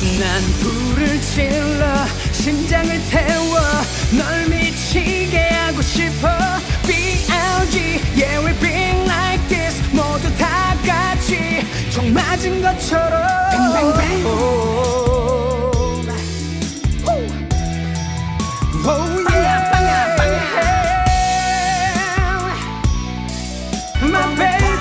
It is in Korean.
난 불을 질러 심장을 태워 널 미치게 하고 싶어. B.L.G. Yeah we being like this. 모두 다 같이 총 맞은 것처럼. 뱅뱅뱅 oh, oh, oh. My baby.